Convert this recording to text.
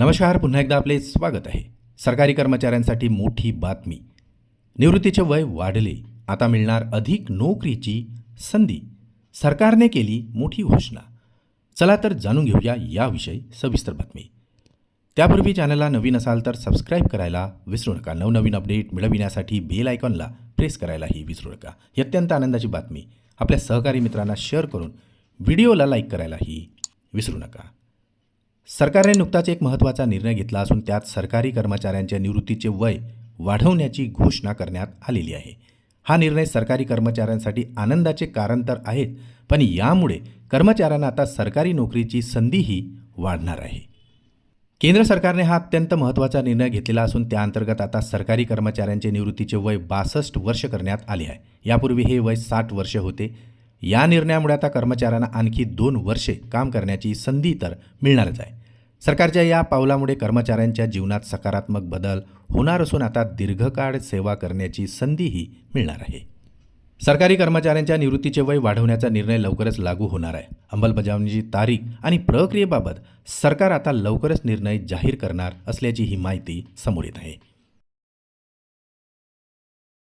नमस्कार पुन्हा एकदा आपले स्वागत आहे. सरकारी कर्मचाऱ्यांसाठी मोठी बातमी. निवृत्तीचे वय वाढले. आता मिळणार अधिक नोकरीची संधी. सरकारने केली मोठी घोषणा. चला तर जाणून घेऊया याविषयी सविस्तर बातमी. त्यापूर्वी चॅनलला नवीन असाल तर सबस्क्राईब करायला विसरू नका. नवनवीन अपडेट मिळविण्यासाठी बेल आयकॉनला प्रेस करायलाही विसरू नका. ही अत्यंत आनंदाची बातमी. आपल्या सहकारी मित्रांना शेअर करून व्हिडिओला लाईक करायलाही विसरू नका. सरकारने नुकताच एक महत्त्वाचा निर्णय घेतला असून त्यात सरकारी कर्मचाऱ्यांच्या निवृत्तीचे वय वाढवण्याची घोषणा करण्यात आलेली आहे. हा निर्णय सरकारी कर्मचाऱ्यांसाठी आनंदाचे कारण तर आहेच पण यामुळे कर्मचाऱ्यांना आता सरकारी नोकरीची संधीही वाढणार आहे. केंद्र सरकारने हा अत्यंत महत्त्वाचा निर्णय घेतलेला असून त्याअंतर्गत आता सरकारी कर्मचाऱ्यांचे निवृत्तीचे वय बासष्ट वर्ष करण्यात आले आहे. यापूर्वी हे वय साठ वर्ष होते. या निर्णयामुळे आता कर्मचाऱ्यांना आणखी दोन वर्षे काम करण्याची संधी तर मिळणारच आहे. सरकारच्या या पावलामुळे कर्मचाऱ्यांच्या जीवनात सकारात्मक बदल होणार असून आता दीर्घकाळ सेवा करण्याची संधीही मिळणार आहे. सरकारी कर्मचाऱ्यांच्या निवृत्तीचे वय वाढवण्याचा निर्णय लवकरच लागू होणार आहे. अंमलबजावणीची तारीख आणि प्रक्रियेबाबत सरकार आता लवकरच निर्णय जाहीर करणार असल्याची ही माहिती समोर येत आहे.